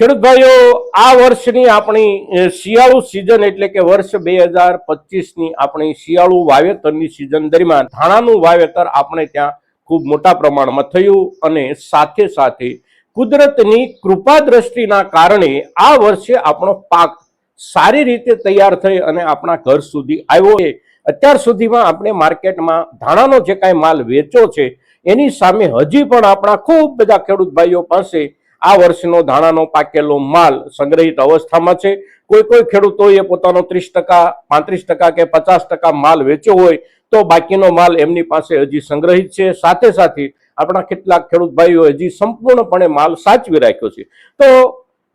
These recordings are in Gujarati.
ખેડૂત ભાઈઓ આ વર્ષની આપણી શિયાળુ સિઝન એટલે કે વર્ષ બે હજાર પચીસની આપણી શિયાળુ વાવેતરની સિઝન દરમિયાન ધાણાનું વાવેતર આપણે ત્યાં ખૂબ મોટા પ્રમાણમાં થયું અને સાથે સાથે કુદરતની કૃપા દ્રષ્ટિના કારણે આ વર્ષે આપણો પાક સારી રીતે તૈયાર થઈ અને આપણા ઘર સુધી આવ્યો છે. અત્યાર સુધીમાં આપણે માર્કેટમાં ધાણાનો જે કાંઈ માલ વેચ્યો છે, એની સામે હજી પણ આપણા ખૂબ બધા ખેડૂત ભાઈઓ પાસે આ વર્ષનો ધાણાનો પાકેલો માલ સંગ્રહિત અવસ્થામાં છે. કોઈ કોઈ ખેડૂતોએ પોતાનો ત્રીસ ટકા, પાંત્રીસ ટકા કે પચાસ ટકા માલ વેચ્યો હોય તો બાકીનો માલ એમની પાસે હજી સંગ્રહિત છે. સાથે સાથે આપણા કેટલાક ખેડૂત ભાઈઓ હજી સંપૂર્ણપણે માલ સાચવી રાખ્યો છે. તો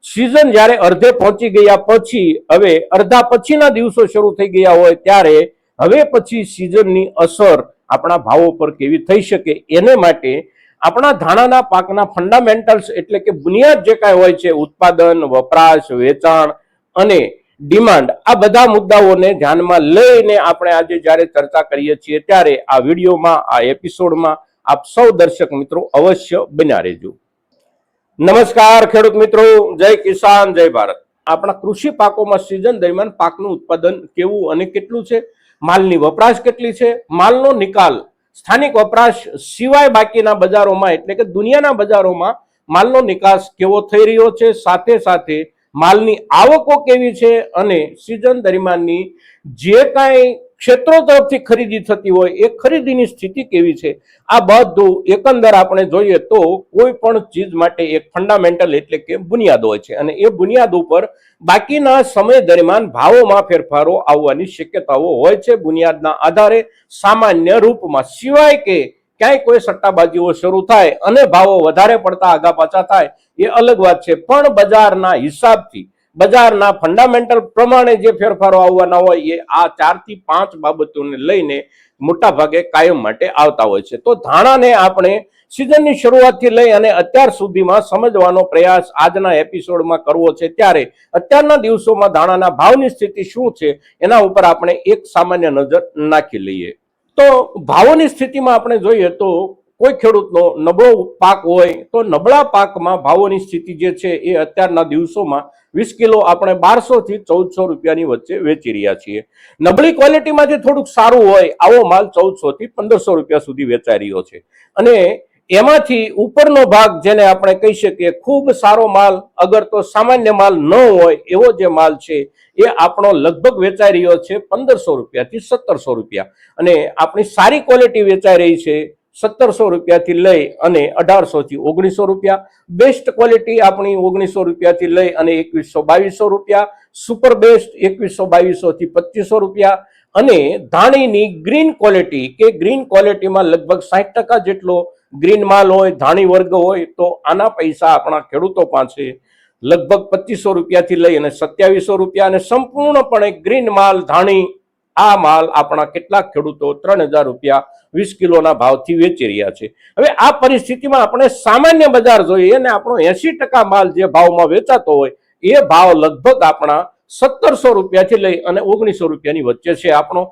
સિઝન જ્યારે અર્ધે પહોંચી ગયા પછી, હવે અડધા પછીના દિવસો શરૂ થઈ ગયા હોય ત્યારે હવે પછી સિઝનની અસર આપણા ભાવો પર કેવી થઈ શકે? એને માટે આપણા ધાણાના પાકના ફંડામેન્ટલ્સ એટલે કે બુનિયાદ જે કાંઈ હોય છે, ઉત્પાદન, વપરાશ, વેચાણ અને ડિમાન્ડ આ બધા મુદ્દાઓને ધ્યાનમાં લઈને આપણે આજે જ્યારે ચર્ચા કરીએ છીએ ત્યારે આ વિડીયોમાં, આ એપિસોડમાં આપ સૌ દર્શક મિત્રો અવશ્ય બન્યા રહેજો. નમસ્કાર ખેડૂત મિત્રો, જય કિસાન, જય ભારત. આપણા કૃષિ પાકોમાં સિઝન દરમિયાન પાકનું ઉત્પાદન કેવું અને કેટલું છે? માલની વપરાશ કેટલી છે? માલનો નિકાલ સ્થાનિક વપરાશ સિવાય બાકીના બજારોમાં, એટલે કે દુનિયાના બજારોમાં માલનો નિકાસ કેવો થઈ રહ્યો છે? સાથે સાથે માલની આવકો કેવી છે? અને સિઝન દરમિયાનની જે કાંઈ ક્ષેત્રો તરફથી ખરીદી થતી હોય, એ ખરીદીની સ્થિતિ કેવી છે? આ બધું એકંદર આપણે જોઈએ તો કોઈ પણ ચીજ માટે એક ફંડામેન્ટલ એટલે કે બુનિયાદ હોય છે. અને એ બુનિયાદ ઉપર બાકીના સમય દરમિયાન ભાવોમાં ફેરફારો આવવાની શક્યતાઓ હોય છે બુનિયાદના આધારે. સામાન્ય રૂપમાં સિવાય કે ક્યાંય કોઈ સટ્ટાબાજીઓ શરૂ થાય અને ભાવો વધારે પડતા આગા પાછા થાય, એ અલગ વાત છે. પણ બજારના હિસાબથી બજારના ફંડામેન્ટલ પ્રમાણે જે ફેરફારો આવવાના હોય એ આ ચારથી પાંચ બાબતોને લઈને મોટા ભાગે કાયમ માટે આવતા હોય છે. તો ધાણાને આપણે સિઝનની શરૂઆતથી લઈ અને અત્યાર સુધીમાં સમજવાનો પ્રયાસ આજના એપિસોડમાં કરવો છે. ત્યારે અત્યારના દિવસોમાં ધાણાના ભાવની સ્થિતિ શું છે એના ઉપર આપણે એક સામાન્ય નજર નાખી લઈએ. તો ભાવોની સ્થિતિમાં આપણે જોઈએ તો કોઈ ખેડૂતનો નબળો પાક હોય તો નબળા પાકમાં ભાવોની સ્થિતિ જે છે એ અત્યારના દિવસોમાં વીસ કિલો આપણે બારસો થી ચૌદસો રૂપિયાની વચ્ચે વેચી રહ્યા છીએ. નબળી ક્વોલિટીમાં જે થોડુંક સારું હોય, આવો માલ ચૌદસો થી પંદરસો રૂપિયા સુધી વેચાઈ રહ્યો છે. અને એમાંથી ઉપરનો ભાગ જેને આપણે કહી શકીએ, ખૂબ સારો માલ, અગર તો સામાન્ય માલ ન હોય, એવો જે માલ છે, એ આપણો લગભગ વેચાઈ રહ્યો છે પંદરસો રૂપિયાથી સત્તરસો રૂપિયા. અને આપણી સારી ક્વોલિટી વેચાઈ રહી છે સત્તરસો રૂપિયાથી લઈ અને અઢારસોથી ઓગણીસો રૂપિયા. બેસ્ટ ક્વોલિટી આપણી ઓગણીસો રૂપિયાથી લઈ અને એકવીસો બાવીસો રૂપિયા. સુપર બેસ્ટ એકવીસો બાવીસોથી પચીસો રૂપિયા. અને ધાણીની ગ્રીન ક્વોલિટી કે ગ્રીન ક્વોલિટીમાં લગભગ સાઠ ટકા જેટલો ગ્રીન માલ હોય, ધાણી વર્ગ હોય, તો આના પૈસા આપણા ખેડૂતો પાસે લગભગ પચીસો રૂપિયાથી લઈ અને સત્યાવીસો રૂપિયા અને સંપૂર્ણપણે ગ્રીન માલ, ધાણી આ માલ આપણા કેટલાક ખેડૂતો ત્રણ હજાર રૂપિયા વીસ કિલોના ભાવથી વેચી રહ્યા છે. હવે આ પરિસ્થિતિમાં આપણે સામાન્ય બજાર જોઈએ અને આપણો એસી ટકા માલ જે ભાવમાં વેચાતો હોય, એ ભાવ લગભગ આપણા સત્તરસો રૂપિયાથી લઈ અને ઓગણીસો રૂપિયાની વચ્ચે છે. આપણો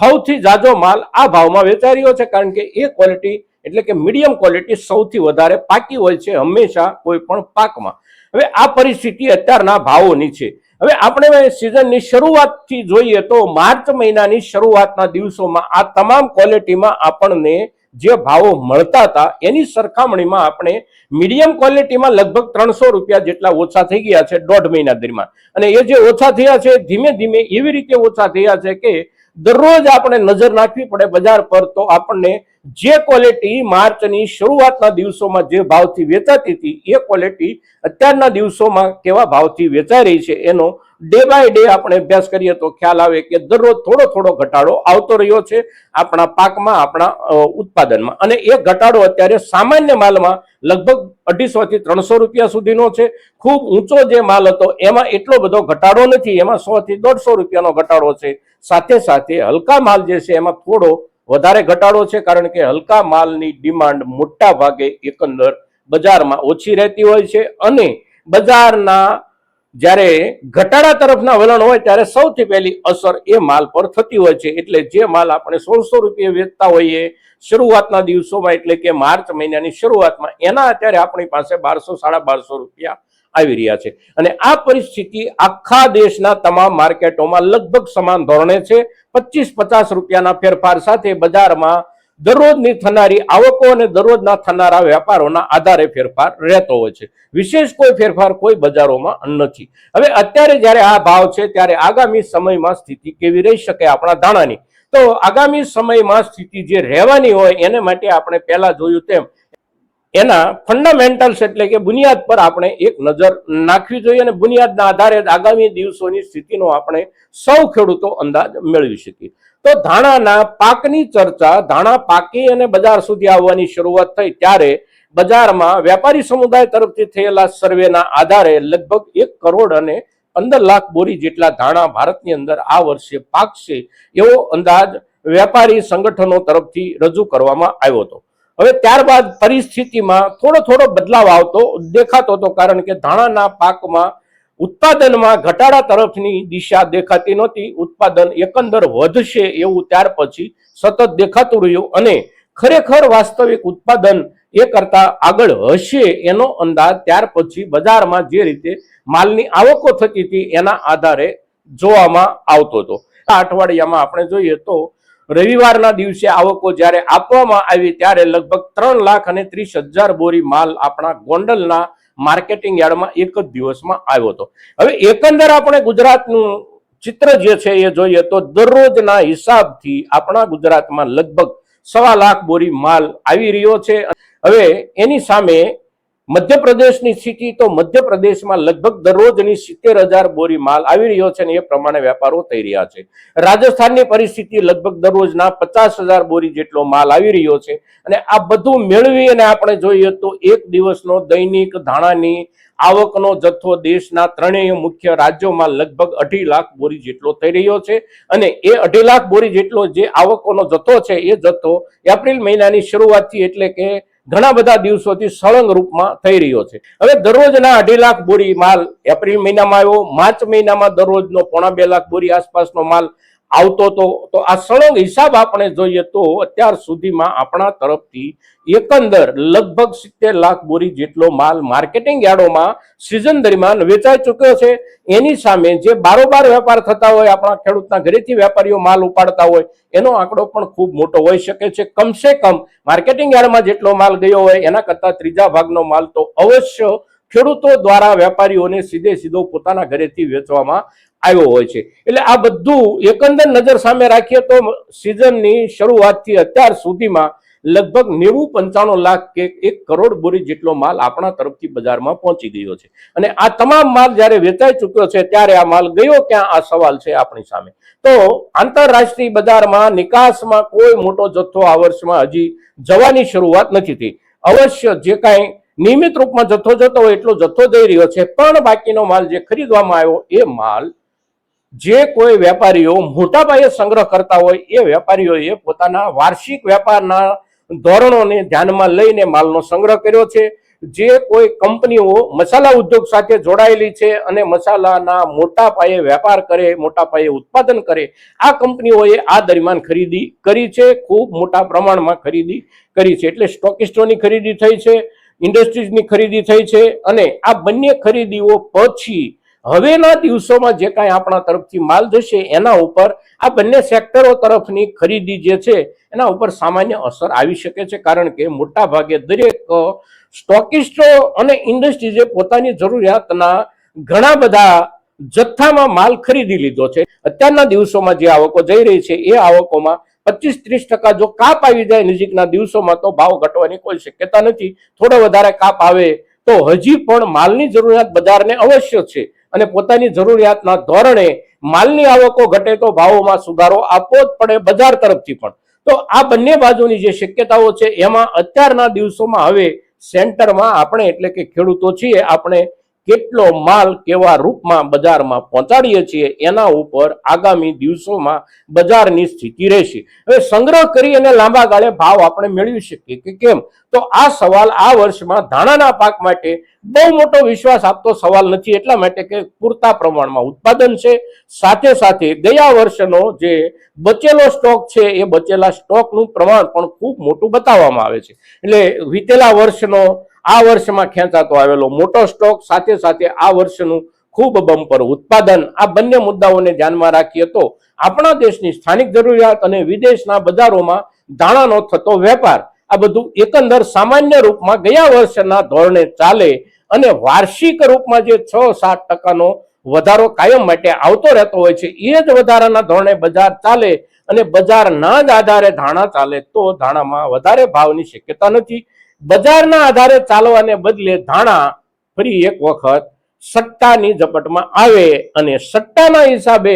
સૌથી જાજો માલ આ ભાવમાં વેચાઈ રહ્યો છે કારણ કે એ ક્વોલિટી એટલે કે મીડિયમ ક્વોલિટી સૌથી વધારે પાકી હોય છે હંમેશા કોઈ પણ પાકમાં. હવે આ પરિસ્થિતિ અત્યારના ભાવોની છે. હવે આપણે સિઝનની શરૂઆતથી જોઈએ તો માર્ચ મહિનાની શરૂઆતના દિવસોમાં આ તમામ ક્વોલિટીમાં આપણને જે ભાવો મળતા હતા, એની સરખામણીમાં આપણે મીડિયમ ક્વોલિટીમાં લગભગ ત્રણસો રૂપિયા જેટલા ઓછા થઈ ગયા છે દોઢ મહિના દરમિયાન. અને એ જે ઓછા થયા છે, ધીમે ધીમે એવી રીતે ઓછા થયા છે કે દરરોજ આપણે નજર નાખવી પડે બજાર પર તો આપણને જે ક્વોલિટી માર્ચની શરૂઆતના દિવસોમાં જે ભાવથી વેચાતી હતી, એ ક્વોલિટી અત્યારના દિવસોમાં કેવા ભાવથી વેચાઈ રહી છે, એનો ડે બાય ડે આપણે અભ્યાસ કરીએ તો ખ્યાલ આવે કે દરરોજ થોડો થોડો ઘટાડો આવતો રહ્યો છે આપણા પાકમાં, આપણા ઉત્પાદનમાં. અને એ ઘટાડો અત્યારે સામાન્ય માલમાં લગભગ અઢીસો થી ત્રણસો રૂપિયા સુધીનો છે. ખૂબ ઊંચો જે માલ હતો, એમાં એટલો બધો ઘટાડો નથી, એમાં સો થી દોઢસો રૂપિયાનો ઘટાડો છે. સાથે સાથે હલકા માલ જે છે એમાં થોડો વધારે ઘટાડો છે, કારણ કે હલકા માલની ડિમાન્ડ મોટા ભાગે એકંદર બજારમાં ઓછી રહેતી હોય છે અને બજારના જ્યારે ઘટાડા તરફના વલણ હોય ત્યારે સૌથી પહેલી અસર એ માલ પર થતી હોય છે. એટલે જે માલ આપણે સોળસો રૂપિયા વેચતા હોઈએ શરૂઆતના દિવસોમાં, એટલે કે માર્ચ મહિનાની શરૂઆતમાં, એના અત્યારે આપણી પાસે બારસો, સાડા બારસો રૂપિયા આવી રહ્યા છે. અને આ પરિસ્થિતિ આખા દેશના તમામ માર્કેટોમાં લગભગ સમાન ધોરણે છે. પચીસ પચાસ રૂપિયાના ફેરફાર સાથે બજારમાં દરરોજની થનારી આવકો અને દરરોજના થનારા વેપારોના આધારે ફેરફાર રહેતો હોય છે. વિશેષ કોઈ ફેરફાર કોઈ બજારોમાં નથી. હવે અત્યારે જ્યારે આ ભાવ છે, ત્યારે આગામી સમયમાં સ્થિતિ કેવી રહી શકે આપણા ધાણાની? તો આગામી સમયમાં સ્થિતિ જે રહેવાની હોય એને માટે આપણે પહેલા જોયું તેમ એના ફંડામેન્ટલ્સ એટલે કે બુનિયાદ પર આપણે એક નજર નાખવી જોઈએ અને બુનિયાદના આધારે આગામી દિવસોની સ્થિતિનો આપણે સૌ ખેડૂતો અંદાજ મેળવી શકીએ. તો ધાણાના પાકની ચર્ચા, ધાણા પાકી અને બજાર સુધી આવવાની શરૂઆત થઈ ત્યારે બજારમાં વેપારી સમુદાય તરફથી થયેલા સર્વેના આધારે લગભગ એક કરોડ અને પંદર લાખ બોરી જેટલા ધાણા ભારતની અંદર આ વર્ષે પાકશે એવો અંદાજ વેપારી સંગઠનો તરફથી રજૂ કરવામાં આવ્યો હતો. હવે ત્યારબાદ પરિસ્થિતિમાં થોડો થોડો બદલાવ આવતો, દેખાતો હતો કારણ કે ધાણાના પાકમાં ઉત્પાદનમાં ઘટાડા તરફની દિશા દેખાતી નહોતી. ઉત્પાદન એકંદર વધશે એવું ત્યાર પછી સતત દેખાતું રહ્યું અને ખરેખર વાસ્તવિક ઉત્પાદન એ કરતા આગળ હશે એનો અંદાજ ત્યાર પછી બજારમાં જે રીતે માલની આવકો થતી હતી એના આધારે જોવામાં આવતો હતો. આ અઠવાડિયામાં આપણે જોઈએ તો રવિવારના દિવસે આવકો જ્યારે આપવામાં આવી ત્યારે લગભગ ત્રણ લાખ અને ત્રીસ હજાર બોરી માલ આપણા ગોંડલના માર્કેટિંગ યાર્ડમાં એક જ દિવસમાં આવ્યો હતો. હવે એકંદર આપણે ગુજરાતનું ચિત્ર જે છે એ જોઈએ તો દરરોજના હિસાબથી આપણા ગુજરાતમાં લગભગ સવા લાખ બોરી માલ આવી રહ્યો છે. હવે એની સામે મધ્યપ્રદેશની સ્થિતિ તો મધ્યપ્રદેશમાં લગભગ દરરોજની સિત્તેર હજાર બોરી માલ આવી રહ્યો છે અને એ પ્રમાણે વેપારો થઈ રહ્યા છે. રાજસ્થાનની પરિસ્થિતિ લગભગ દરરોજના પચાસ હજાર બોરી જેટલો માલ આવી રહ્યો છે અને આ બધું મેળવી અને આપણે જોઈએ તો એક દિવસનો દૈનિક ધાણાની આવકનો જથ્થો દેશના ત્રણેય મુખ્ય રાજ્યોમાં લગભગ અઢી લાખ બોરી જેટલો થઈ રહ્યો છે અને એ અઢી લાખ બોરી જેટલો જે આવકોનો જથ્થો છે એ જથ્થો એપ્રિલ મહિનાની શરૂઆતથી એટલે કે ઘણા બધા દિવસોથી સળંગ રૂપમાં થઈ રહ્યો છે. હવે દરરોજના અઢી લાખ બોરી માલ એપ્રિલ મહિનામાં આવ્યો, માર્ચ મહિનામાં દરરોજનો પોણા બે લાખ બોરી આસપાસનો માલ આવતો તો તો આ સળંગ હિસાબ આપણે જોઈએ તો અત્યાર સુધીમાં આપણા તરફથી એકંદર લગભગ સિત્તેર લાખ બોરી જેટલો માલ માર્કેટિંગ યાર્ડોમાં સિઝન દરમિયાન વેચાઈ ચૂક્યો છે. એની સામે જે બારોબાર વેપાર થતા હોય, આપણા ખેડૂતના ઘરેથી વેપારીઓ માલ ઉપાડતા હોય, એનો આંકડો પણ ખૂબ મોટો હોઈ શકે છે. કમસે કમ માર્કેટિંગ યાર્ડમાં જેટલો માલ ગયો હોય, એના કરતા ત્રીજા ભાગનો માલ તો અવશ્ય ખેડૂતો દ્વારા વેપારીઓને સીધે સીધો પોતાના ઘરેથી વેચવામાં આવ્યો હોય છે. એટલે આ બધું એકંદર નજર સામે રાખીએ તો સિઝનની શરૂઆતથી અત્યાર સુધીમાં લગભગ નેવું પંચાણું લાખ કે એક કરોડ બોરી જેટલો માલ આપણા તરફથી બજારમાં પહોંચી ગયો છે. અને આ તમામ માલ જ્યારે વેચાઈ ચૂક્યો છે, ત્યારે આ માલ ગયો ક્યાં? આ સવાલ છે આપણી સામે. તો આંતરરાષ્ટ્રીય બજારમાં નિકાસમાં કોઈ મોટો જથ્થો આ વર્ષમાં હજી જવાની શરૂઆત નથી થઈ. અવશ્ય જે કાંઈ નિયમિત રૂપમાં જથ્થો જતો હોય એટલો જથ્થો જઈ રહ્યો છે. પણ બાકીનો માલ જે ખરીદવામાં આવ્યો એ માલ જે કોઈ વેપારીઓ મોટા પાયે સંગ્રહ કરતા હોય એ વેપારીઓએ પોતાના વાર્ષિક વેપારના ધોરણોને ધ્યાનમાં લઈને માલનો સંગ્રહ કર્યો છે. જે કોઈ કંપનીઓ મસાલા ઉદ્યોગ સાથે જોડાયેલી છે અને મસાલાના મોટા પાયે વેપાર કરે મોટા પાયે ઉત્પાદન કરે, આ કંપનીઓએ આ દરમિયાન ખરીદી કરી છે. ખૂબ મોટા પ્રમાણમાં ખરીદી કરી છે. એટલે સ્ટોકિસ્ટોની ખરીદી થઈ છે. ઇન્ડસ્ટ્રીઝની ખરીદી થઈ છે અને આ બંને ખરીદીઓ પછી હવેના દિવસોમાં જે કાંઈ આપણા તરફથી માલ જશે, એના ઉપર આ બંને સેક્ટરો તરફની ખરીદી જે છે, એના ઉપર સામાન્ય અસર આવી શકે છે. કારણ કે મોટા ભાગે દરેક સ્ટોકિસ્ટો અને ઇન્ડસ્ટ્રીઝે પોતાની જરૂરિયાતના ઘણા બધા જથ્થામાં માલ ખરીદી લીધો છે. અત્યારના દિવસોમાં જે આવકો જઈ રહી છે, એ આવકોમાં પચીસ ત્રીસ ટકા જો કાપ આવી જાય નજીકના દિવસોમાં તો ભાવ ઘટવાની કોઈ શક્યતા નથી. થોડો વધારે કાપ આવે તો હજી પણ માલની જરૂરિયાત બજારને અવશ્ય છે અને પોતાની જરૂરિયાતના ધોરણે માલની આવકો ઘટે તો ભાવોમાં સુધારો આપવો જ પડે બજાર તરફથી પણ. તો આ બંને બાજુની જે શક્યતાઓ છે, એમાં અત્યારના દિવસોમાં હવે સેન્ટરમાં આપણે એટલે કે ખેડૂતો છીએ, આપણે કેટલો માલ કેવા રૂપમાં બજારમાં પહોંચાડીએ છીએ એના ઉપર આગામી દિવસોમાં બજારની સ્થિતિ રહેશે. હવે સંગ્રહ કરી અને લાંબા ગાળે ભાવ આપણે મેળવી શકીએ કે કેમ? તો આ સવાલ આ વર્ષમાં ધાણાના પાક માટે બહુ મોટો વિશ્વાસ આપતો સવાલ નથી, એટલા માટે કે પૂરતા પ્રમાણમાં ઉત્પાદન છે. સાથે સાથે ગયા વર્ષનો જે બચેલો સ્ટોક છે, એ બચેલા સ્ટોકનું પ્રમાણ પણ ખૂબ મોટું બતાવવામાં આવે છે. એટલે વીતેલા વર્ષનો આ વર્ષમાં ખેંચાતો આવેલો મોટો સ્ટોક સાથે સાથે આ વર્ષનું ખૂબ બમ્પર ઉત્પાદન. આ બંને મુદ્દાઓને ધ્યાનમાં રાખીએ તો આપણા દેશની સ્થાનિક જરૂરિયાત અને વિદેશના બજારોમાં ધાણાનો થતો વેપાર, આ બધું એકંદર સામાન્ય રૂપમાં ગયા વર્ષના ધોરણે ચાલે અને વાર્ષિક રૂપમાં જે છ સાત ટકાનો વધારો કાયમ માટે આવતો રહેતો હોય છે, એ જ વધારાના ધોરણે બજાર ચાલે અને બજારના જ આધારે ધાણા ચાલે તો ધાણામાં વધારે ભાવની શક્યતા નથી. બજારના આધારે ચાલવાને બદલે ધાણા ફરી એક વખત સટ્ટાની ઝપટમાં આવે અને સટ્ટાના હિસાબે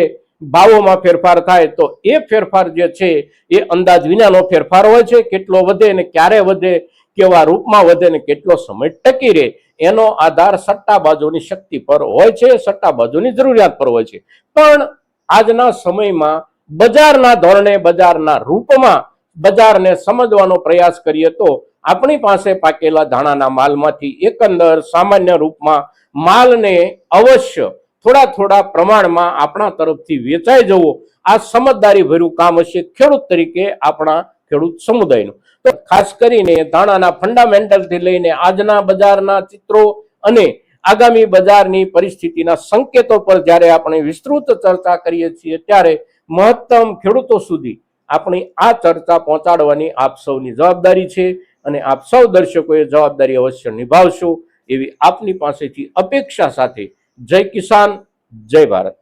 ભાવોમાં ફેરફાર થાય તો એ ફેરફાર જે છે એ અંદાજ વિનાનો ફેરફાર હોય છે. કેટલો વધે અને ક્યારે વધે, કેવા રૂપમાં વધે ને કેટલો સમય ટકી રહે, એનો આધાર સટ્ટાબાજોની શક્તિ પર હોય છે, સટ્ટાબાજોની જરૂરિયાત પર હોય છે. પણ આજના સમયમાં બજારના ધોરણે, બજારના રૂપમાં બજારને સમજવાનો પ્રયાસ કરીએ તો આપણી પાસે પાકેલા ધાણાના માલમાંથી એકંદર સામાન્ય રૂપમાં માલને અવશ્ય થોડા થોડા પ્રમાણમાં આપણા તરફથી વેચાઈ જવો. આ સમજદારી ભર્યું કામ હશે ખેડૂત તરીકે આપણા ખેડૂત સમુદાયનું. તો ખાસ કરીને ધાણાના ફંડામેન્ટલથી લઈને આજના બજારના ચિત્રો અને આગામી બજારની પરિસ્થિતિના સંકેતો પર જ્યારે આપણે વિસ્તૃત ચર્ચા કરીએ છીએ ત્યારે મહત્તમ ખેડૂતો સુધી આપણી આ ચર્ચા પહોંચાડવાની આપ સૌની જવાબદારી છે અને આપ સૌ દર્શકોએ જવાબદારી અવશ્ય નિભાવશો એવી આપની પાસેથી અપેક્ષા સાથે જય કિસાન, જય ભારત.